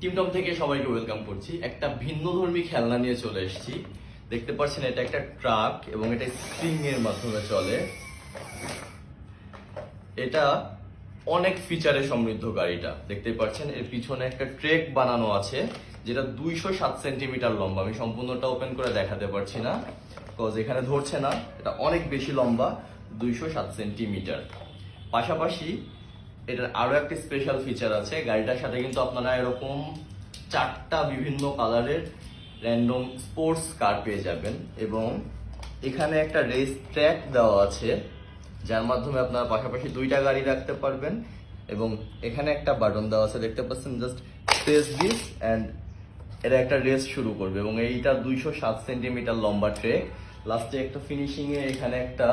টিমটম থেকে সবাইকে ওয়েলকাম করছি। একটা ভিন্ন ধর্মী খেলনা নিয়ে চলে এসেছি। দেখতে পাচ্ছেন, এটা একটা ট্রাক এবং এটা স্প্রিং এর মাধ্যমে চলে। এটা অনেক ফিচারে সমৃদ্ধ গাড়িটা। দেখতে পাচ্ছেন, এর পিছনে একটা ট্রেক বানানো আছে, যেটা দুইশো সাত সেন্টিমিটার লম্বা। আমি সম্পূর্ণটা ওপেন করে দেখাতে পারছি না বিকজ এখানে ধরছে না। এটা অনেক বেশি লম্বা, দুইশো সাত সেন্টিমিটার পাশাপাশি এটার আরও একটি স্পেশাল ফিচার আছে। গাড়িটার সাথে কিন্তু আপনারা এরকম চারটা বিভিন্ন কালারের র্যান্ডম স্পোর্টস কার পেয়ে যাবেন এবং এখানে একটা রেস ট্র্যাক দেওয়া আছে, যার মাধ্যমে আপনারা পাশাপাশি দুইটা গাড়ি রাখতে পারবেন এবং এখানে একটা বাটন দেওয়া আছে, দেখতে পাচ্ছেন জাস্ট প্রেস দিস অ্যান্ড এটা একটা রেস শুরু করবে এবং এইটা দুইশো সাত সেন্টিমিটার লম্বা ট্রেক লাস্টে একটা ফিনিশিং এ এখানে একটা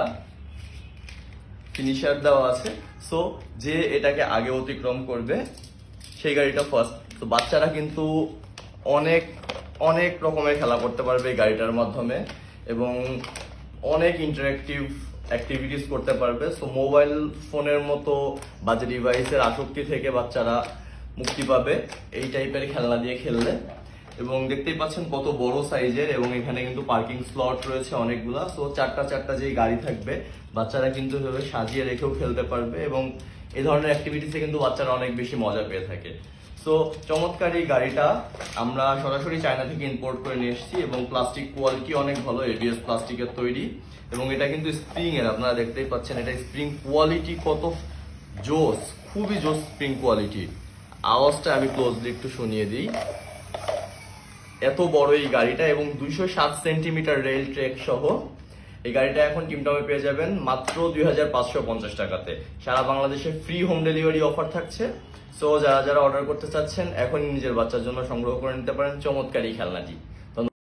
ফিনিশার দেওয়া আছে। সো যে এটাকে আগে অতিক্রম করবে, সেই গাড়িটা ফার্স্ট তো বাচ্চারা কিন্তু অনেক অনেক রকমের খেলা করতে পারবে এই গাড়িটার মাধ্যমে এবং অনেক ইন্টারেক্টিভ অ্যাক্টিভিটিস করতে পারবে। সো মোবাইল ফোনের মতো বাজে ডিভাইসের আসক্তি থেকে বাচ্চারা মুক্তি পাবে, এই টাইপের খেলনা দিয়ে খেললে। এবং দেখতেই পাচ্ছেন কত বড় সাইজের এবং এখানে কিন্তু পার্কিং স্লট রয়েছে অনেকগুলা। সো চারটা চারটা যে গাড়ি থাকবে, বাচ্চারা কিন্তু সাজিয়ে রেখেও খেলতে পারবে এবং এই ধরনের অ্যাক্টিভিটিসে কিন্তু বাচ্চারা অনেক বেশি মজা পেয়ে থাকে। সো চমৎকার এই গাড়িটা আমরা সরাসরি চায়না থেকে ইম্পোর্ট করে নিয়ে এসেছি এবং প্লাস্টিক কোয়ালিটি অনেক ভালো এবিএস প্লাস্টিকের তৈরি এবং এটা কিন্তু স্প্রিং এর, আপনারা দেখতেই পাচ্ছেন এটা স্প্রিং কোয়ালিটি কত জোস, খুবই জোস স্প্রিং কোয়ালিটি আওয়াজটা আমি ক্লোজলি একটু শুনিয়ে দিই। এত বড় এই গাড়িটা এবং দুইশো সাত সেন্টিমিটার রেল ট্রেক সহ এই গাড়িটা এখন টিমটমে পেয়ে যাবেন মাত্র দুই হাজার পাঁচশো পঞ্চাশ টাকাতে। সারা বাংলাদেশে ফ্রি হোম ডেলিভারি অফার থাকছে। সো যারা যারা অর্ডার করতে চাচ্ছেন এখন নিজের বাচ্চার জন্য সংগ্রহ করে নিতে পারেন। চমৎকারী খেলনাটি।